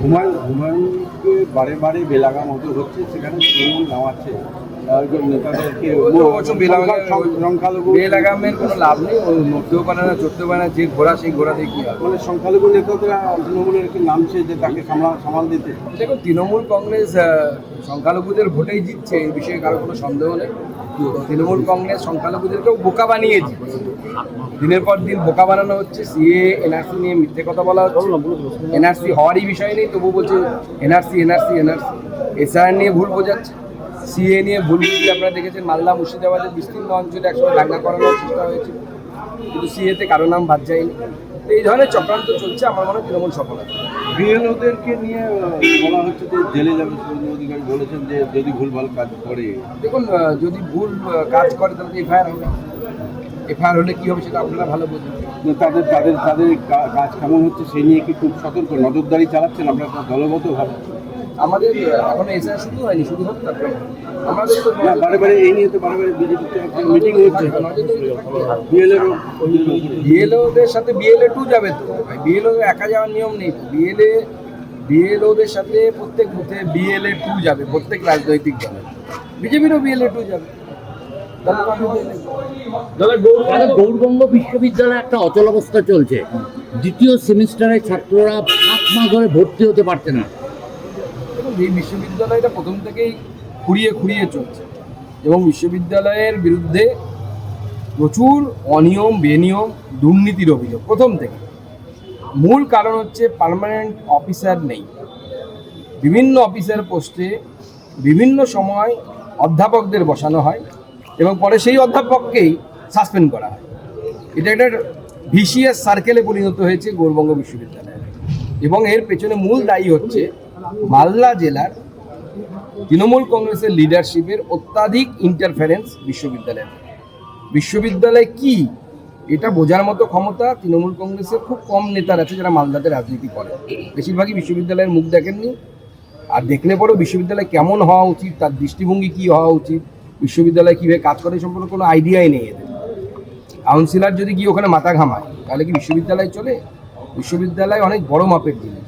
হুমায়ুন হুমায়ুনকে বারে বারে বেলাগা মতো হচ্ছে সেখানে তৃণমূল নামাচ্ছে। সংখ্যালঘু বেলাগামের কোনো লাভ নেই ও নড়তেও পারে না চড়তেও পারে না যে ঘোড়া সেই ঘোড়া দিয়ে কি হবে? মানে সংখ্যালঘু নেতারা তৃণমূলের কি নামছে যে তাকে সামাল দিতে। দেখুন তৃণমূল কংগ্রেস সংখ্যালঘুদের ভোটেই জিতছে এই বিষয়ে কারও কোনো সন্দেহ নেই। তৃণমূল কংগ্রেস সংখ্যালঘুদেরকেও বোকা বানিয়ে জিতছে দিনের পর দিন বোকা বানানো হচ্ছে সিএ এনআরসি নিয়ে মিথ্যে কথা বলা হচ্ছে। এনআরসি হওয়ারই বিষয় নেই তবু বলছে এনআরসি এনআরসি এনআরসি। এসআর নিয়ে ভুল বোঝাচ্ছে। সিএ নিয়ে ভুল আপনারা দেখেছেন মালদা মুর্শিদাবাদের বিস্তীর্ণ অঞ্চলে একসময় দাঙ্গা করানোর চেষ্টা হয়েছিল কিন্তু সিএতে কারও নাম বাদ যায়নি। এই ধরনের চক্রান্ত চলছে আমার মনে হয় তৃণমূল সফল হবে। বিএলওদেরকে নিয়ে বলা হচ্ছে যে জেলে যাবে শুভেন্দু অধিকারী বলেছেন যে যদি ভুলভাল কাজ করে। দেখুন যদি ভুল কাজ করে তাহলে এফআইআর হবে। এফআইআর হলে কি হবে সেটা আপনারা ভালো বোঝেন তাদের তাদের তাদের কাজ কেমন হচ্ছে সেই নিয়ে কি খুব সতর্ক নজরদারি চালাচ্ছেন আপনারা? তো দলগতভাবে। আমাদের এখনও এসআইআর শুরু হয়নি শুরু হোক তারপরে। আমাদের তো বারে বারে এই নিয়ে তো বারে বারে বিজেপিতে মিটিং হচ্ছে। বিএলএরও বিএলওদের সাথে বিএলএ টু যাবে তো। বিএলও একা যাওয়ার নিয়ম নেই তো। বিএলএ বিএলওদের সাথে প্রত্যেক বুথে বিএলএ টু যাবে প্রত্যেক রাজনৈতিক দলে। বিজেপিরও বিএলএ টু যাবে। দাদা গৌরবঙ্গ বিশ্ববিদ্যালয়ে একটা অচল অবস্থা চলছে। দ্বিতীয় সেমিস্টারে ছাত্ররা পাঁচ মাস ধরে ভর্তি হতে পারছে না। এই বিশ্ববিদ্যালয়টা প্রথম থেকেই খুঁড়িয়ে খুঁড়িয়ে চলছে। এবং বিশ্ববিদ্যালয়ের বিরুদ্ধে প্রচুর অনিয়ম, বেনিয়ম, দুর্নীতির অভিযোগ, প্রথম থেকে। মূল কারণ হচ্ছে পার্মানেন্ট অফিসার নেই। বিভিন্ন অফিসার পোস্টে বিভিন্ন সময় অধ্যাপকদের বসানো হয় এবং পরে সেই অধ্যাপককেই সাসপেন্ড করা হয়। এটা একটা ভিসিএস সার্কেলে পরিণত হয়েছে গৌরবঙ্গ বিশ্ববিদ্যালয়ে। এবং এর পেছনে মূল দায়ী হচ্ছে মালদা জেলার তৃণমূল কংগ্রেসের লিডারশিপের অত্যাধিক ইন্টারফারেন্স বিশ্ববিদ্যালয়ে। বিশ্ববিদ্যালয় কি? এটা বোঝার মতো ক্ষমতা তৃণমূল কংগ্রেসের খুব কম নেতার আছে যারা মালদাতে রাজনীতি করে। বেশিরভাগই বিশ্ববিদ্যালয়ের মুখ দেখেননি। আর দেখলে পরেও বিশ্ববিদ্যালয় কেমন হওয়া উচিত, তার দৃষ্টিভঙ্গি কী হওয়া উচিত, বিশ্ববিদ্যালয় কীভাবে কাজ করে সম্পর্কে কোনো আইডিয়াই নেই এদের। কাউন্সিলর যদি গিয়ে ওখানে মাথা ঘামায়, তাহলে কি বিশ্ববিদ্যালয় চলে? বিশ্ববিদ্যালয় অনেক বড় মাপের জিনিস।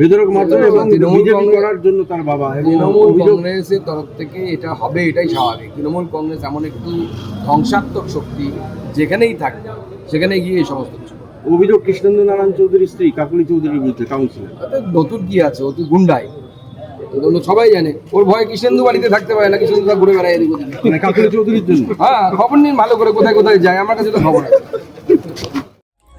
বেদরক মারধর এবং তৃণমূল বিজেপি করার জন্য তার বাবা তৃণমূল কংগ্রেসের তরফ থেকে এটা হবে এটাই স্বাভাবিক। তৃণমূল কংগ্রেস এমন একটি ধ্বংসাত্মক শক্তি যেখানেই থাকে সেখানে গিয়ে এই সমস্ত কিছু অভিযোগ কৃষ্ণেন্দ্র নারায়ণ চৌধুরীর স্ত্রী কাকুলি চৌধুরীর বিরুদ্ধে কাউন্সিলর নতুন কি আছে? ও তো গুন্ডাই সবাই জানে ওর ভয়ে কৃষ্ণেন্দু বাড়িতে থাকতে পারে না কৃষ্ণেন্দু ঘুরে বেড়ায় এদিক ওদিক। মানে কাকুলি চৌধুরীর জন্য? হ্যাঁ খবর নিন ভালো করে কোথায় কোথায় যায় আমার কাছে তো খবর আছে।